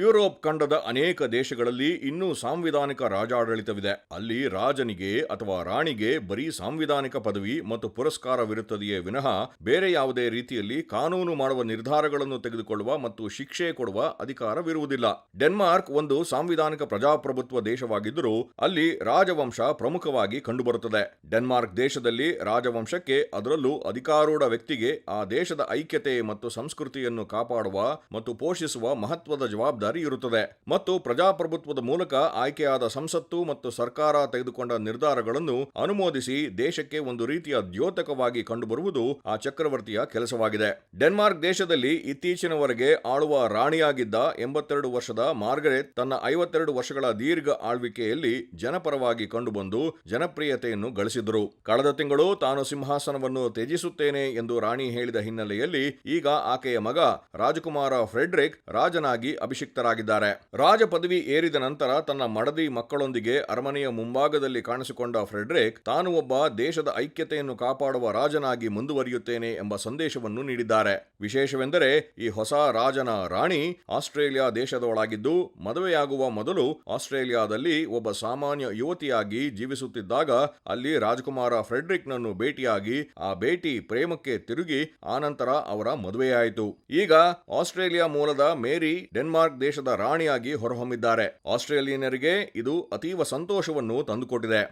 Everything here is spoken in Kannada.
ಯುರೋಪ್ ಖಂಡದ ಅನೇಕ ದೇಶಗಳಲ್ಲಿ ಇನ್ನೂ ಸಾಂವಿಧಾನಿಕ ರಾಜಾಡಳಿತವಿದೆ. ಅಲ್ಲಿ ರಾಜನಿಗೆ ಅಥವಾ ರಾಣಿಗೆ ಬರೀ ಸಾಂವಿಧಾನಿಕ ಪದವಿ ಮತ್ತು ಪುರಸ್ಕಾರವಿರುತ್ತದೆಯೇ ವಿನಃ ಬೇರೆ ಯಾವುದೇ ರೀತಿಯಲ್ಲಿ ಕಾನೂನು ಮಾಡುವ ನಿರ್ಧಾರಗಳನ್ನು ತೆಗೆದುಕೊಳ್ಳುವ ಮತ್ತು ಶಿಕ್ಷೆ ಕೊಡುವ ಅಧಿಕಾರವಿರುವುದಿಲ್ಲ. ಡೆನ್ಮಾರ್ಕ್ ಒಂದು ಸಾಂವಿಧಾನಿಕ ಪ್ರಜಾಪ್ರಭುತ್ವ ದೇಶವಾಗಿದ್ದರೂ ಅಲ್ಲಿ ರಾಜವಂಶ ಪ್ರಮುಖವಾಗಿ ಕಂಡುಬರುತ್ತದೆ. ಡೆನ್ಮಾರ್ಕ್ ದೇಶದಲ್ಲಿ ರಾಜವಂಶಕ್ಕೆ ಅದರಲ್ಲೂ ಅಧಿಕಾರೂಢ ವ್ಯಕ್ತಿಗೆ ಆ ದೇಶದ ಐಕ್ಯತೆ ಮತ್ತು ಸಂಸ್ಕೃತಿಯನ್ನು ಕಾಪಾಡುವ ಮತ್ತು ಪೋಷಿಸುವ ಮಹತ್ವದ ಜವಾಬ್ದಾರಿ ಇರುತ್ತದೆ ಮತ್ತು ಪ್ರಜಾಪ್ರಭುತ್ವದ ಮೂಲಕ ಆಯ್ಕೆಯಾದ ಸಂಸತ್ತು ಮತ್ತು ಸರ್ಕಾರ ತೆಗೆದುಕೊಂಡ ನಿರ್ಧಾರಗಳನ್ನು ಅನುಮೋದಿಸಿ ದೇಶಕ್ಕೆ ಒಂದು ರೀತಿಯ ದ್ಯೋತಕವಾಗಿ ಕಂಡುಬರುವುದು ಆ ಚಕ್ರವರ್ತಿಯ ಕೆಲಸವಾಗಿದೆ. ಡೆನ್ಮಾರ್ಕ್ ದೇಶದಲ್ಲಿ ಇತ್ತೀಚಿನವರೆಗೆ ಆಳುವ ರಾಣಿಯಾಗಿದ್ದ ಎಂಬತ್ತೆರಡು ವರ್ಷದ ಮಾರ್ಗರೆಟ್ ತನ್ನ ಐವತ್ತೆರಡು ವರ್ಷಗಳ ದೀರ್ಘ ಆಳ್ವಿಕೆಯಲ್ಲಿ ಜನಪರವಾಗಿ ಕಂಡುಬಂದು ಜನಪ್ರಿಯತೆಯನ್ನು ಗಳಿಸಿದರು ಕಳೆದ ತಿಂಗಳು ತಾನು ಸಿಂಹಾಸನವನ್ನು ತ್ಯಜಿಸುತ್ತೇನೆ ಎಂದು ರಾಣಿ ಹೇಳಿದ ಹಿನ್ನೆಲೆಯಲ್ಲಿ ಈಗ ಆಕೆಯ ಮಗ ರಾಜಕುಮಾರ ಫ್ರೆಡ್ರಿಕ್ ರಾಜನಾಗಿ ಅಭಿಷಿಕ್ತರಾಗಿದ್ದಾರೆ ರಾಜ ಪದವಿ ಏರಿದ ನಂತರ ತನ್ನ ಮಡದಿ ಮಕ್ಕಳೊಂದಿಗೆ ಅರಮನೆಯ ಮುಂಭಾಗದಲ್ಲಿ ಕಾಣಿಸಿಕೊಂಡ ಫ್ರೆಡ್ರಿಕ್, ತಾನು ಒಬ್ಬ ದೇಶದ ಐಕ್ಯತೆಯನ್ನು ಕಾಪಾಡುವ ರಾಜನಾಗಿ ಮುಂದುವರಿಯುತ್ತೇನೆ ಎಂಬ ಸಂದೇಶವನ್ನು ನೀಡಿದ್ದಾರೆ. ವಿಶೇಷವೆಂದರೆ, ಈ ಹೊಸ ರಾಜನ ರಾಣಿ ಆಸ್ಟ್ರೇಲಿಯಾ ದೇಶದವಳಾಗಿದ್ದು, ಮದುವೆಯಾಗುವ ಮೊದಲು ಆಸ್ಟ್ರೇಲಿಯಾದಲ್ಲಿ ಒಬ್ಬ ಸಾಮಾನ್ಯ ಯುವತಿಯಾಗಿ ಜೀವಿಸುತ್ತಿದ್ದಾಗ, ಅಲ್ಲಿ ರಾಜಕುಮಾರ ಫ್ರೆಡ್ರಿಕ್ನನ್ನು ಭೇಟಿಯಾಗಿ, ಆ ಭೇಟಿ ಪ್ರೇಮಕ್ಕೆ ತಿರುಗಿ, ಆನಂತರ ಅವರ ಮದುವೆಯಾಯಿತು. ಈಗ ಆಸ್ಟ್ರೇಲಿಯಾ ಮೂಲದ ಮೇರಿ ಡೆನ್ಮಾರ್ಕ್ ದೇಶದ ರಾಣಿಯಾಗಿ ಹೊರಹೊಮ್ಮಿದ್ದಾರೆ. ಆಸ್ಟ್ರೇಲಿಯನರಿಗೆ ಇದು ಅತೀವ ಸಂತೋಷವನ್ನು ತಂದುಕೊಟ್ಟಿದೆ.